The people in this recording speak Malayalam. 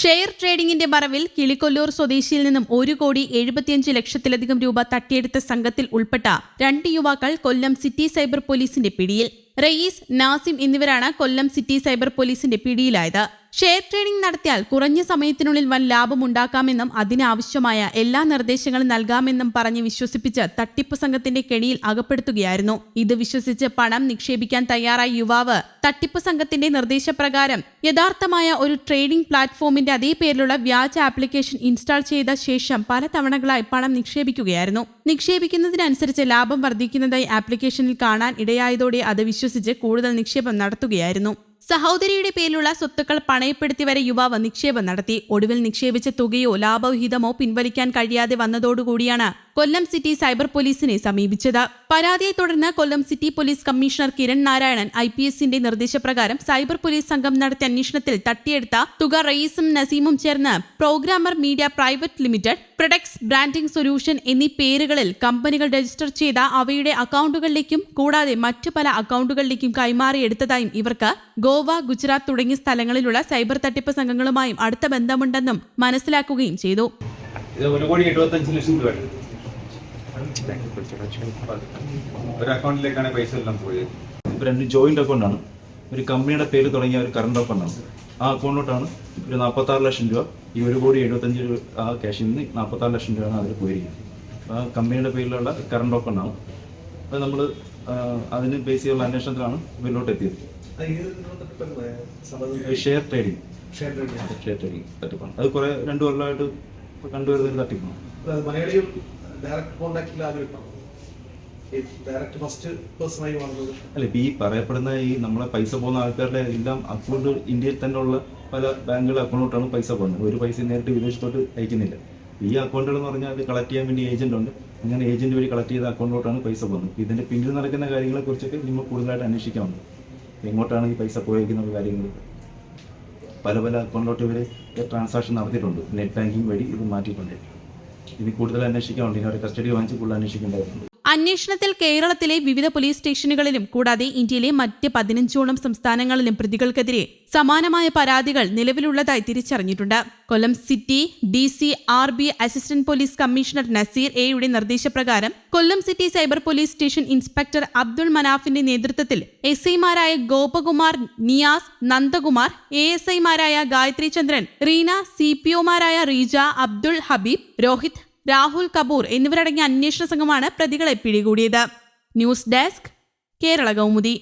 ഷെയർ ട്രേഡിംഗിന്റെ മറവിൽ കിളിക്കൊല്ലൂർ സ്വദേശിയിൽ നിന്നും ഒരു കോടി എഴുപത്തിയഞ്ച് ലക്ഷത്തിലധികം രൂപ തട്ടിയെടുത്ത സംഘത്തിൽ ഉൾപ്പെട്ട രണ്ട് യുവാക്കൾ കൊല്ലം സിറ്റി സൈബർ പോലീസിന്റെ പിടിയിൽ. റയീസ് നാസിം എന്നിവരാണ് കൊല്ലം സിറ്റി സൈബർ പോലീസിന്റെ പിടിയിലായത്. ഷെയർ ട്രേഡിംഗ് നടത്തിയാൽ കുറഞ്ഞ സമയത്തിനുള്ളിൽ വൻ ലാഭമുണ്ടാക്കാമെന്നും അതിനാവശ്യമായ എല്ലാ നിർദ്ദേശങ്ങളും നൽകാമെന്നും പറഞ്ഞ് വിശ്വസിപ്പിച്ച് തട്ടിപ്പ് സംഘത്തിന്റെ കെണിയിൽ അകപ്പെടുത്തുകയായിരുന്നു. ഇത് വിശ്വസിച്ച് പണം നിക്ഷേപിക്കാൻ തയ്യാറായ യുവാവ് തട്ടിപ്പ് സംഘത്തിന്റെ നിർദ്ദേശപ്രകാരം യഥാർത്ഥമായ ഒരു ട്രേഡിംഗ് പ്ലാറ്റ്ഫോമിന്റെ അതേ പേരിലുള്ള വ്യാജ ആപ്ലിക്കേഷൻ ഇൻസ്റ്റാൾ ചെയ്ത ശേഷം പല തവണകളായി പണം നിക്ഷേപിക്കുകയായിരുന്നു. നിക്ഷേപിക്കുന്നതിനനുസരിച്ച് ലാഭം വർദ്ധിക്കുന്നതായി ആപ്ലിക്കേഷനിൽ കാണാൻ ഇടയായതോടെ അത് വിശ്വസിച്ച് കൂടുതൽ നിക്ഷേപം നടത്തുകയായിരുന്നു. സഹോദരിയുടെ പേരിലുള്ള സ്വത്തുക്കൾ പണയപ്പെടുത്തി വരെ യുവാവ് നിക്ഷേപം നടത്തി. ഒടുവിൽ നിക്ഷേപിച്ച തുകയോ ലാഭവിഹിതമോ പിൻവലിക്കാൻ കഴിയാതെ വന്നതോടുകൂടിയാണ് കൊല്ലം സിറ്റി സൈബർ പോലീസിനെ സമീപിച്ചത്. പരാതിയെ തുടർന്ന് Kollam city police commissioner Kiran Narayanan I P എസിന്റെ നിർദ്ദേശപ്രകാരം സൈബർ പോലീസ് സംഘം നടത്തിയ അന്വേഷണത്തിൽ തട്ടിയെടുത്ത തുക റയീസും നസീമും ചേർന്ന് programmer media private limited products branding solution എന്നീ പേരുകളിൽ കമ്പനികൾ രജിസ്റ്റർ ചെയ്ത അവയുടെ അക്കൗണ്ടുകളിലേക്കും കൂടാതെ മറ്റു പല അക്കൗണ്ടുകളിലേക്കും കൈമാറിയെടുത്തതായും ഇവർക്ക് ഗോവ ഗുജറാത്ത് തുടങ്ങിയ സ്ഥലങ്ങളിലുള്ള സൈബർ തട്ടിപ്പ് സംഘങ്ങളുമായും അടുത്ത ബന്ധമുണ്ടെന്നും മനസ്സിലാക്കുകയും ചെയ്തു. ഇത് ഒരു കോടി എഴുപത്തഞ്ച് ലക്ഷം രൂപ ഒരു അക്കൗണ്ടിലേക്കാണ് പൈസ എല്ലാം പോയത്. ഇപ്പോൾ രണ്ട് ജോയിന്റ് അക്കൗണ്ടാണ് ഒരു കമ്പനിയുടെ പേര് തുടങ്ങിയ ഒരു കറണ്ട് അക്കൗണ്ടാണ് ആ അക്കൗണ്ടിലോട്ടാണ് ഒരു നാൽപ്പത്താറ് ലക്ഷം രൂപ ഈ ഒരു കോടി എഴുപത്തഞ്ച് രൂപ ആ ക്യാഷിൽ നിന്ന് നാൽപ്പത്താറ് ലക്ഷം രൂപയാണ് അതിൽ പോയിരിക്കുന്നത്. ആ കമ്പനിയുടെ പേരിലുള്ള കറണ്ട് അക്കൗണ്ടാണ് അപ്പം നമ്മൾ അതിന് ബേസ് ചെയ്തുള്ള അന്വേഷണത്തിലാണ് ഇവരിലോട്ട് എത്തിയത്. ഷെയർ ട്രേഡിംഗ് ഷെയർ ട്രേഡിംഗ് തട്ടിപ്പാണ്. അത് കുറേ രണ്ടു കൊല്ലമായിട്ട് കണ്ടുവരുന്ന ഒരു തട്ടിപ്പാണ് ഡയറക്റ്റ് കോണ്ടാക്റ്റിൽ ഡയറക്റ്റ് ഫസ്റ്റ് പേഴ്സണായി വന്നത് അല്ല ഇപ്പൊ ഈ പറയപ്പെടുന്ന ഈ നമ്മളെ പൈസ പോകുന്ന ആൾക്കാരുടെ എല്ലാം അക്കൗണ്ട് ഇന്ത്യയിൽ തന്നെ ഉള്ള പല ബാങ്കുകളുടെ അക്കൗണ്ടിലോട്ടാണ് പൈസ പോകുന്നത്. ഒരു പൈസ നേരിട്ട് വിദേശത്തോട്ട് അയക്കുന്നില്ല. ഈ അക്കൗണ്ടുകൾ എന്ന് പറഞ്ഞാൽ അത് കളക്ട് ചെയ്യാൻ വേണ്ടി ഏജന്റ് ഉണ്ട്. അങ്ങനെ ഏജന്റ് വഴി കളക്ട് ചെയ്ത അക്കൗണ്ടിലോട്ടാണ് പൈസ പോകുന്നത്. ഇതിന്റെ പിന്നിൽ നടക്കുന്ന കാര്യങ്ങളെ കുറിച്ചൊക്കെ നിങ്ങൾ കൂടുതലായിട്ട് അന്വേഷിക്കാറുണ്ട്. എങ്ങോട്ടാണ് ഈ പൈസ പോയിരിക്കുന്ന കാര്യങ്ങൾ? പല പല അക്കൗണ്ടിലോട്ട് ഇവർ ട്രാൻസാക്ഷൻ നടത്തിയിട്ടുണ്ട്. നെറ്റ് ബാങ്കിങ് വഴി ഇത് മാറ്റിയിട്ടുണ്ട്. ഇനി കൂടുതൽ അന്വേഷിക്കാറുണ്ട് ഇനി അവരെ കസ്റ്റഡി വാങ്ങിച്ച് കൂടുതൽ അന്വേഷിക്കേണ്ടതായിട്ടുണ്ട്. അന്വേഷണത്തിൽ കേരളത്തിലെ വിവിധ പോലീസ് സ്റ്റേഷനുകളിലും കൂടാതെ ഇന്ത്യയിലെ മറ്റ് പതിനഞ്ചോളം സംസ്ഥാനങ്ങളിലും പ്രതികൾക്കെതിരെ സമാനമായ പരാതികൾ നിലവിലുള്ളതായി തിരിച്ചറിഞ്ഞിട്ടുണ്ട്. Kollam city D C R B assistant police commissioner Naseer എയുടെ നിർദ്ദേശപ്രകാരം Kollam city cyber police station inspector Abdul മനാഫിന്റെ നേതൃത്വത്തിൽ എസ് ഐമാരായ ഗോപകുമാർ നിയാസ് നന്ദകുമാർ എ എസ് ഐമാരായ ഗായത്രി ചന്ദ്രൻ റീന സി പി ഒമാരായ റീജ അബ്ദുൾ ഹബീബ് രോഹിത് രാഹുൽ കപൂർ എന്നിവരടങ്ങിയ അന്വേഷണ സംഘമാണ് പ്രതികളെ പിടികൂടിയത്. News desk Kerala Kaumudi.